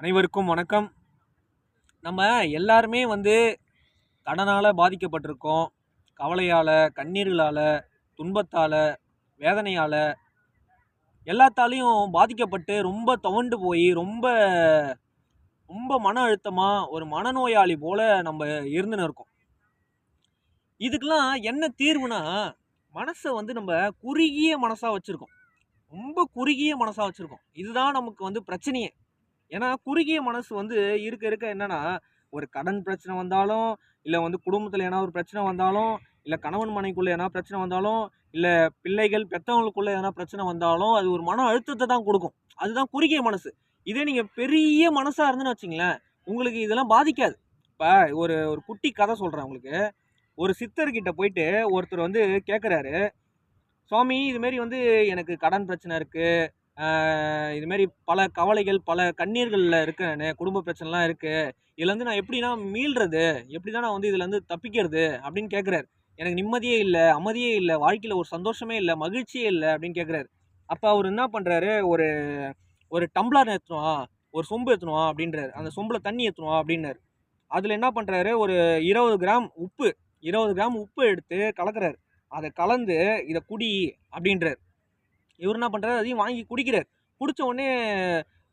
அனைவருக்கும் வணக்கம். நம்ம எல்லாருமே வந்து கடனால் பாதிக்கப்பட்டிருக்கோம். கவலையால் கண்ணீர்களால் துன்பத்தால் வேதனையால் எல்லாத்தாலையும் பாதிக்கப்பட்டு ரொம்ப துவண்டு போய் ரொம்ப ரொம்ப மன அழுத்தமாக ஒரு மனநோயாளி போல் நம்ம இருந்துன்னு இருக்கோம். இதுக்கெலாம் என்ன தீர்வுனா மனசை வந்து நம்ம குறுகிய மனசாக வச்சுருக்கோம். ரொம்ப குறுகிய மனசாக வச்சுருக்கோம். இதுதான் நமக்கு வந்து பிரச்சனையே. ஏன்னா குறுகிய மனசு வந்து இருக்க இருக்க என்னன்னா ஒரு கடன் பிரச்சனை வந்தாலும் இல்லை வந்து குடும்பத்தில் ஏன்னா ஒரு பிரச்சனை வந்தாலும் இல்லை கணவன் மனைக்குள்ளே எதனா பிரச்சனை வந்தாலும் இல்லை பிள்ளைகள் பெற்றவங்களுக்குள்ளே எதனா பிரச்சனை வந்தாலும் அது ஒரு மன அழுத்தத்தை தான் கொடுக்கும். அதுதான் குறுகிய மனசு. இதே நீங்கள் பெரிய மனசாக இருந்துன்னு வச்சிங்களேன் உங்களுக்கு இதெல்லாம் பாதிக்காது. இப்போ ஒரு ஒரு குட்டி கதை சொல்கிறேன் உங்களுக்கு. ஒரு சித்தர்கிட்ட போயிட்டு ஒருத்தர் வந்து கேட்குறாரு சுவாமி இதுமாரி வந்து எனக்கு கடன் பிரச்சனை இருக்குது இதுமாரி பல கவலைகள் பல கண்ணீர்களில் இருக்கேன் நான். குடும்ப பிரச்சனைலாம் இருக்குது இதுலேருந்து நான் எப்படின்னா மீள்றது எப்படி தான் நான் வந்து இதுலேருந்து தப்பிக்கிறது அப்படின்னு கேட்குறாரு எனக்கு நிம்மதியே இல்லை அமைதியே இல்லை வாழ்க்கையில் ஒரு சந்தோஷமே இல்லை மகிழ்ச்சியே இல்லை அப்படின்னு கேட்குறாரு அப்போ அவர் என்ன பண்ணுறாரு ஒரு ஒரு டம்ளர் ஏற்றுவா ஒரு சொம்பு ஏற்றுவா அப்படின்றாரு. அந்த சொம்பில் தண்ணி ஏற்றுவா அப்படின்னாரு. அதில் என்ன பண்ணுறாரு ஒரு இருபது கிராம் உப்பு இருபது கிராம் உப்பு எடுத்து கலக்கிறாரு. அதை கலந்து இதை குடி அப்படின்றார். இவர் என்ன பண்ணுறாரு அதையும் வாங்கி குடிக்கிறார். குடித்த உடனே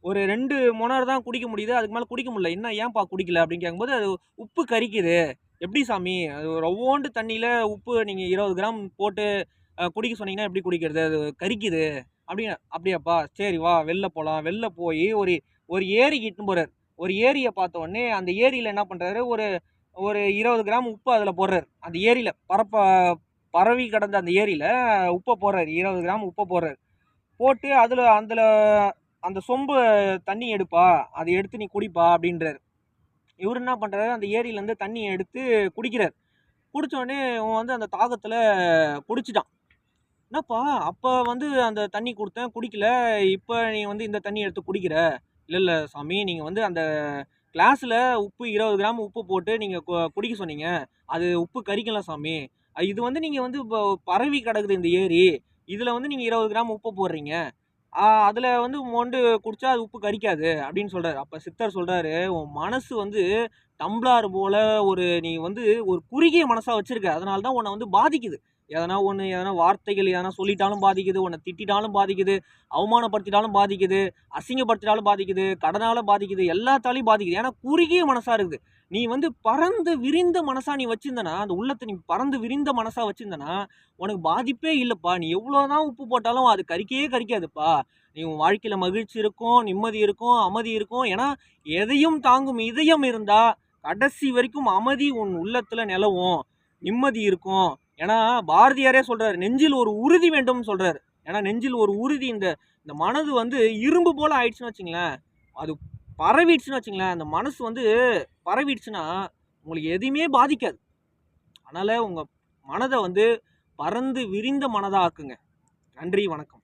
ஒரு ரெண்டு மொனார் தான் குடிக்க முடியுது அதுக்கு மேலே குடிக்க முடியல. என்ன ஏன்பா குடிக்கல? அப்படின்னு கேட்கும்போது அது உப்பு கரிக்குது. எப்படி சாமி? அது ஒரு தண்ணியில் உப்பு நீங்கள் இருபது கிராம் போட்டு குடிக்க சொன்னீங்கன்னா எப்படி குடிக்கிறது? அது கரிக்குது. அப்படின்னு அப்படியாப்பா சரி வா வெளில போகலாம் வெளில போய் ஒரு ஒரு ஏரிக்கு இட்டுன்னு போகிறார் ஒரு ஏரியை பார்த்த உடனே அந்த ஏரியில் என்ன பண்ணுறாரு ஒரு ஒரு இருபது கிராம் உப்பு அதில் போடுறார். அந்த ஏரியில் பரப்ப பரவி கிடந்த அந்த ஏரியில் உப்பை போடுறாரு. இருபது கிராம் உப்பை போடுறாரு. போட்டு அதில் அதில் அந்த சொம்பு தண்ணி எடுப்பா. அதை எடுத்து நீ குடிப்பா அப்படின்றாரு. இவர் என்ன பண்ணுறாரு அந்த ஏரியிலேருந்து தண்ணியை எடுத்து குடிக்கிறார். குடித்தோடனே உடனே அவன் வந்து அந்த தாகத்தில் குடிச்சிட்டான். என்னப்பா அப்போ வந்து அந்த தண்ணி கொடுத்தேன் குடிக்கல. இப்போ நீ வந்து இந்த தண்ணி எடுத்து குடிக்கிற? இல்லை இல்லை சாமி நீங்கள் வந்து அந்த கிளாஸில் உப்பு இருபது கிராம் உப்பு போட்டு நீங்கள் குடிக்க சொன்னீங்க. அது உப்பு கறிக்கலாம் சாமி. இது வந்து நீங்கள் வந்து இப்போ பரவி கிடக்குது இந்த ஏரி. இதில் வந்து நீங்கள் இருபது கிராம் உப்பு போடுறீங்க. அதில் வந்து மொண்டு குடித்தா அது உப்பு கரிக்காது அப்படின்னு சொல்கிறாரு அப்போ சித்தர் சொல்கிறாரு உன் மனசு வந்து டம்ளார் போல் ஒரு நீ வந்து ஒரு குறுகிய மனசாக வச்சுருக்க. அதனால தான் உன்னை வந்து பாதிக்குது. எதனா ஒன்று எதனா வார்த்தைகள் எதனா சொல்லிட்டாலும் பாதிக்குது உன்னை திட்டிட்டாலும் பாதிக்குது அவமானப்படுத்திட்டாலும் பாதிக்குது அசிங்கப்படுத்தினாலும் பாதிக்குது கடனால பாதிக்குது எல்லாத்தாலையும் பாதிக்குது. ஏன்னா குறுகிய மனசாக இருக்குது. நீ வந்து பறந்து விரிந்த மனசாக நீ வச்சிருந்தனா அந்த உள்ளத்தை நீ பறந்து விரிந்த மனசாக வச்சிருந்தனா உனக்கு பாதிப்பே இல்லைப்பா. நீ எவ்வளோதான் உப்பு போட்டாலும் அது கறிக்கவே கறிக்காதுப்பா நீ உன் வாழ்க்கையில் மகிழ்ச்சி இருக்கும் நிம்மதி இருக்கும் அமைதி இருக்கும். ஏன்னா எதையும் தாங்கும் இதயம் இருந்தால் கடைசி வரைக்கும் அமைதி உன் உள்ளத்தில் நிலவும். நிம்மதி இருக்கும். ஏன்னா பாரதியாரே சொல்கிறார் நெஞ்சில் ஒரு உறுதி வேண்டும்னு சொல்கிறார் ஏன்னா நெஞ்சில் ஒரு உறுதி இந்த இந்த மனது வந்து இரும்பு போல் ஆயிடுச்சுன்னு வச்சுங்களேன். அது பரவிடுச்சுன்னு வச்சுங்களேன். அந்த மனசு வந்து பரவிடுச்சுன்னா உங்களுக்கு எதையுமே பாதிக்காது. அதனால் உங்கள் மனதை வந்து பறந்து விரிந்த மனதாக ஆக்குங்க. நன்றி வணக்கம்.